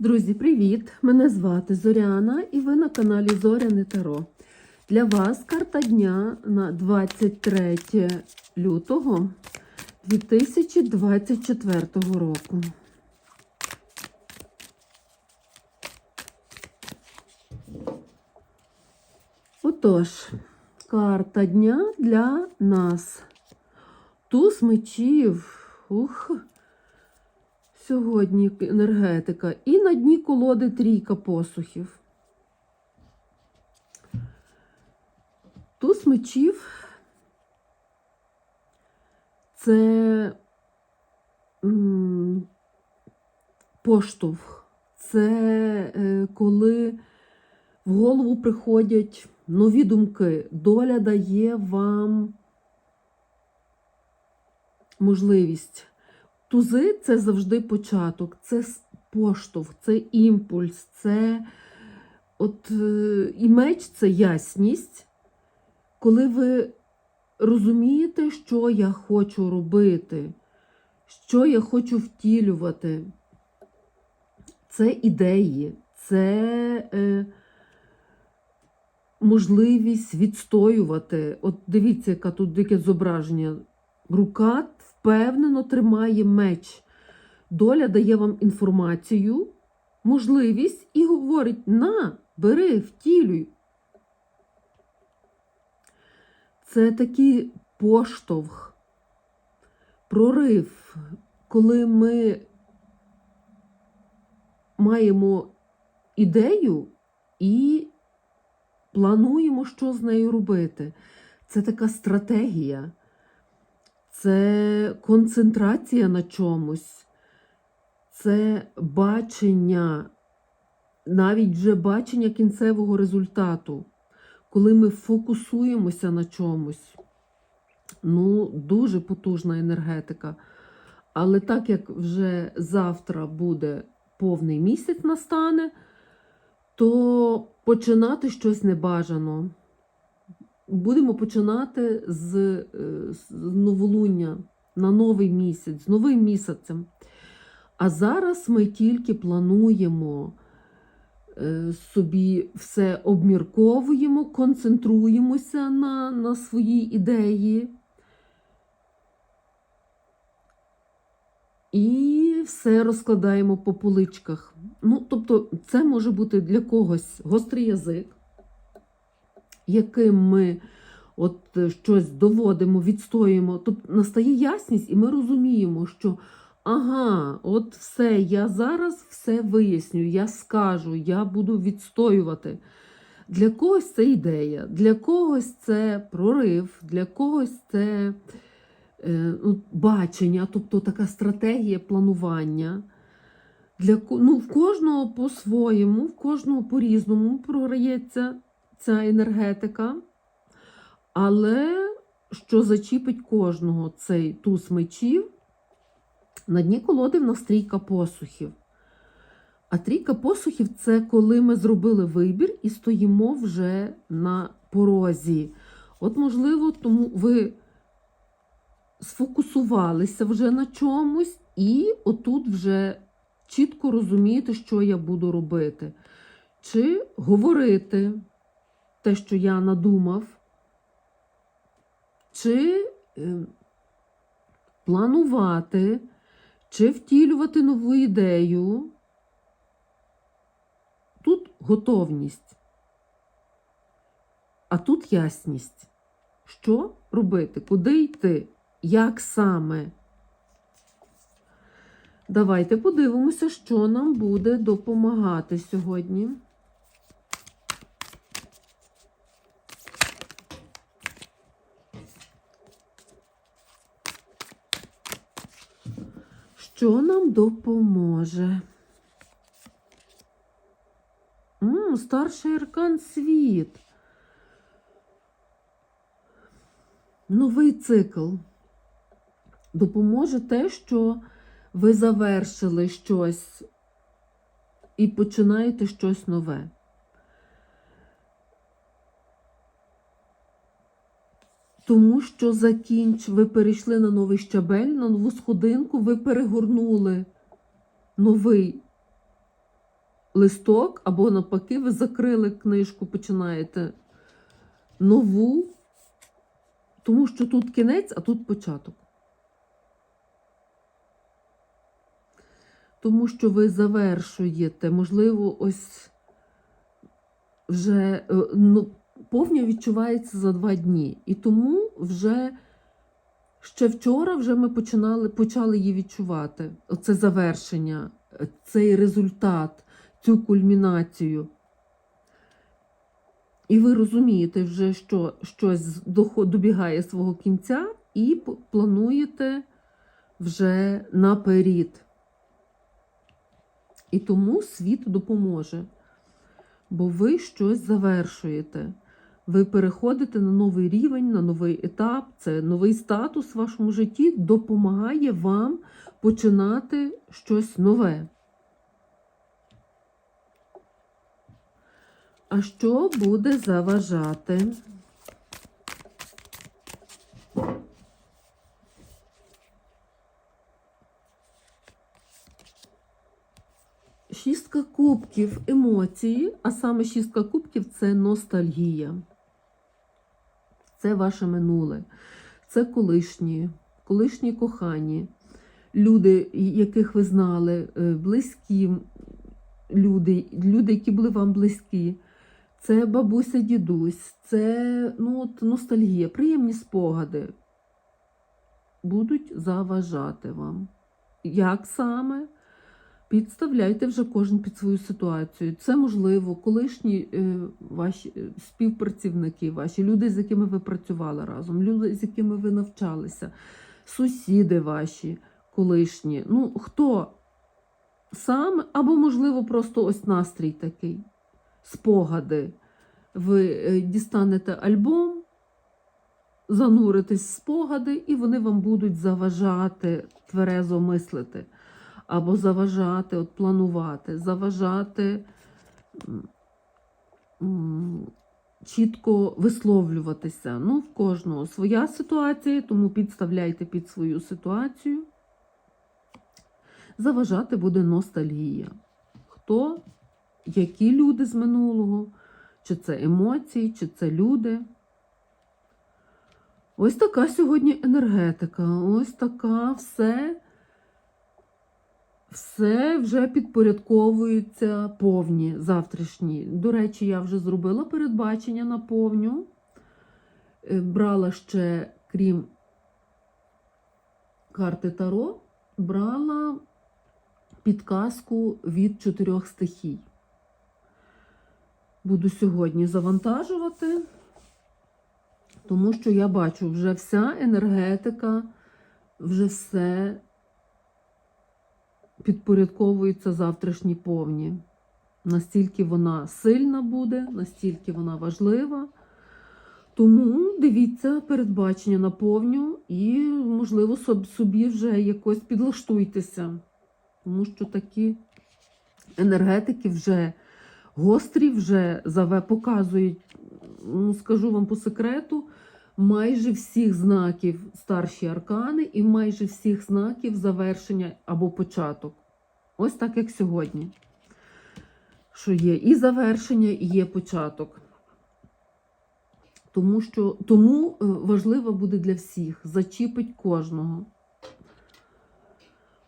Друзі, привіт! Мене звати Зоряна і ви на каналі Зоряне Таро. Для вас карта дня на 23 лютого 2024 року. Отож, карта дня для нас. Туз мечів. Ух, Сьогодні енергетика. І на дні колоди трійка посухів. Туз мечів це поштовх. Це е, коли в голову приходять нові думки. Доля дає вам можливість. Тузи це завжди початок, це поштовх, це імпульс, це от е, і меч це ясність, коли ви розумієте, що я хочу робити, що я хочу втілювати. Це ідеї, це е, можливість відстоювати. От дивіться, яке тут дике зображення. Рука впевнено тримає меч. Доля дає вам інформацію, можливість і говорить: на, бери, втілюй. Це такий поштовх, прорив, коли ми маємо ідею і плануємо, що з нею робити. Це така стратегія це концентрація на чомусь, це бачення, навіть вже бачення кінцевого результату, коли ми фокусуємося на чомусь. Ну, дуже потужна енергетика. Але так як вже завтра буде повний місяць настане, то починати щось небажано будемо починати з, е, з новолуння на новий місяць, з новим місяцем. А зараз ми тільки плануємо е, собі все обмірковуємо, концентруємося на, на свої ідеї. І все розкладаємо по поличках. Ну, тобто, це може бути для когось гострий язик, яким ми от е, щось доводимо, відстоюємо, тобто настає ясність, і ми розуміємо, що ага, от все, я зараз все виясню, я скажу, я буду відстоювати. Для когось це ідея, для когось це прорив, для когось це е, ну, бачення, тобто така стратегія планування. Для, ну, в кожного по-своєму, в кожного по-різному програється ця енергетика. Але що зачіпить кожного цей туз мечів, на дні колоди в нас трійка посухів. А трійка посухів це коли ми зробили вибір і стоїмо вже на порозі. От, можливо, тому ви сфокусувалися вже на чомусь, і отут вже чітко розумієте, що я буду робити. Чи говорити те, що я надумав, чи е, планувати, чи втілювати нову ідею. Тут готовність, а тут ясність. Що робити, куди йти, як саме. Давайте подивимося, що нам буде допомагати сьогодні. Що нам допоможе? М, старший аркан світ. Новий цикл. Допоможе те, що ви завершили щось і починаєте щось нове. Тому що закінч, ви перейшли на новий щабель, на нову сходинку, ви перегорнули новий листок, або навпаки, ви закрили книжку, починаєте нову, тому що тут кінець, а тут початок. Тому що ви завершуєте, можливо, ось вже е, ну, повня відчувається за два дні. І тому вже ще вчора вже ми починали, почали її відчувати. Оце завершення, цей результат, цю кульмінацію. І ви розумієте вже, що щось добігає свого кінця, і плануєте вже наперед. І тому світ допоможе. Бо ви щось завершуєте. Ви переходите на новий рівень, на новий етап. Це новий статус в вашому житті допомагає вам починати щось нове. А що буде заважати? Шістка кубків емоції, а саме шістка кубків це ностальгія. Це ваше минуле, це колишні, колишні кохані, люди, яких ви знали, е, близькі люди, люди, які були вам близькі. Це бабуся, дідусь, це ну, от, ностальгія, приємні спогади будуть заважати вам. Як саме? Підставляйте вже кожен під свою ситуацію. Це можливо, колишні е, ваші е, співпрацівники, ваші люди, з якими ви працювали разом, люди, з якими ви навчалися, сусіди ваші колишні. Ну, хто сам, або, можливо, просто ось настрій такий, спогади. Ви е, дістанете альбом, зануритесь в спогади, і вони вам будуть заважати тверезо мислити або заважати, от планувати, заважати чітко висловлюватися. Ну, в кожного своя ситуація, тому підставляйте під свою ситуацію. Заважати буде ностальгія. Хто, які люди з минулого, чи це емоції, чи це люди. Ось така сьогодні енергетика, ось така все все вже підпорядковується повні завтрашні. До речі, я вже зробила передбачення на повню. Е, Брала ще, крім карти Таро, брала підказку від чотирьох стихій. Буду сьогодні завантажувати, тому що я бачу вже вся енергетика, вже все підпорядковується завтрашній повні. Настільки вона сильна буде, настільки вона важлива. Тому дивіться передбачення на повню і, можливо, собі вже якось підлаштуйтеся. Тому що такі енергетики вже гострі, вже заве показують, ну, скажу вам по секрету, майже всіх знаків старші аркани і майже всіх знаків завершення або початок. Ось так, як сьогодні. Що є і завершення, і є початок. Тому що тому е, важливо буде для всіх, зачіпить кожного.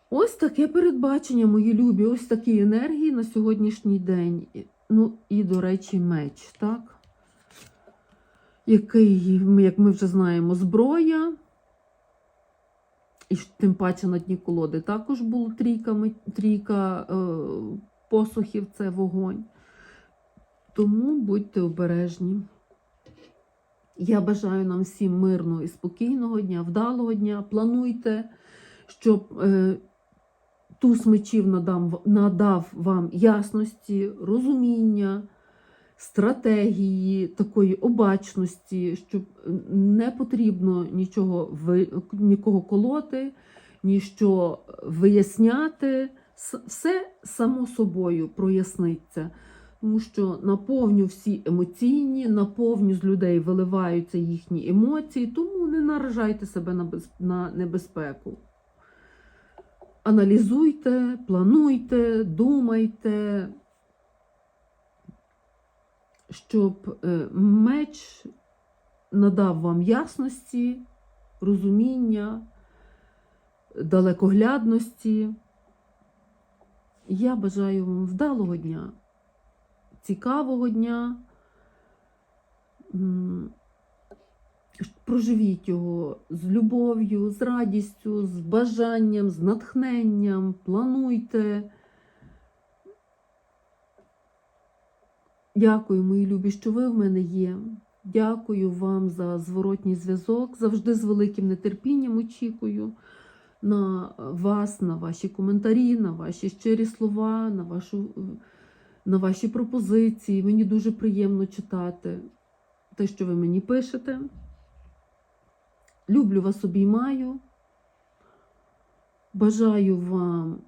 Ось таке передбачення, мої любі, ось такі енергії на сьогоднішній день. Ну, і, до речі, меч, так? Який, як ми вже знаємо, зброя. І тим паче на дні колоди також було трійка, трійка е, посухів це вогонь. Тому будьте обережні. Я бажаю нам всім мирного і спокійного дня, вдалого дня. Плануйте, щоб е, туз мечів надам, надав вам ясності, розуміння, стратегії, такої обачності, щоб не потрібно нічого нікого колоти, ніщо виясняти. Все само собою проясниться. Тому що наповню всі емоційні, наповню з людей виливаються їхні емоції, тому не наражайте себе на, без, на небезпеку. Аналізуйте, плануйте, думайте, щоб е, меч надав вам ясності, розуміння, далекоглядності. Я бажаю вам вдалого дня, цікавого дня. Проживіть його з любов'ю, з радістю, з бажанням, з натхненням. Плануйте. Дякую, мої любі, що ви в мене є. Дякую вам за зворотній зв'язок. Завжди з великим нетерпінням очікую на вас, на ваші коментарі, на ваші щирі слова, на, вашу, на ваші пропозиції. Мені дуже приємно читати те, що ви мені пишете. Люблю вас, обіймаю. Бажаю вам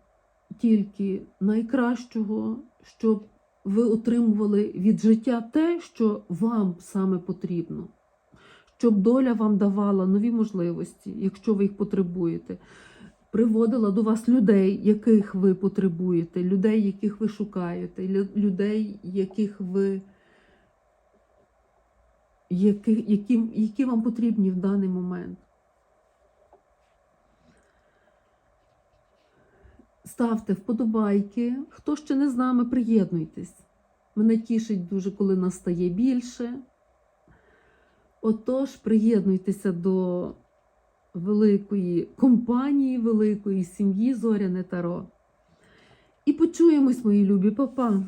тільки найкращого, щоб ви отримували від життя те, що вам саме потрібно, щоб доля вам давала нові можливості, якщо ви їх потребуєте, приводила до вас людей, яких ви потребуєте, людей, яких ви шукаєте, людей, яких ви які, які, які вам потрібні в даний момент. Ставте вподобайки. Хто ще не з нами, приєднуйтесь. Мене тішить дуже, коли нас стає більше. Отож, приєднуйтеся до великої компанії, великої сім'ї Зоряне Таро. І почуємось, мої любі, Па-па!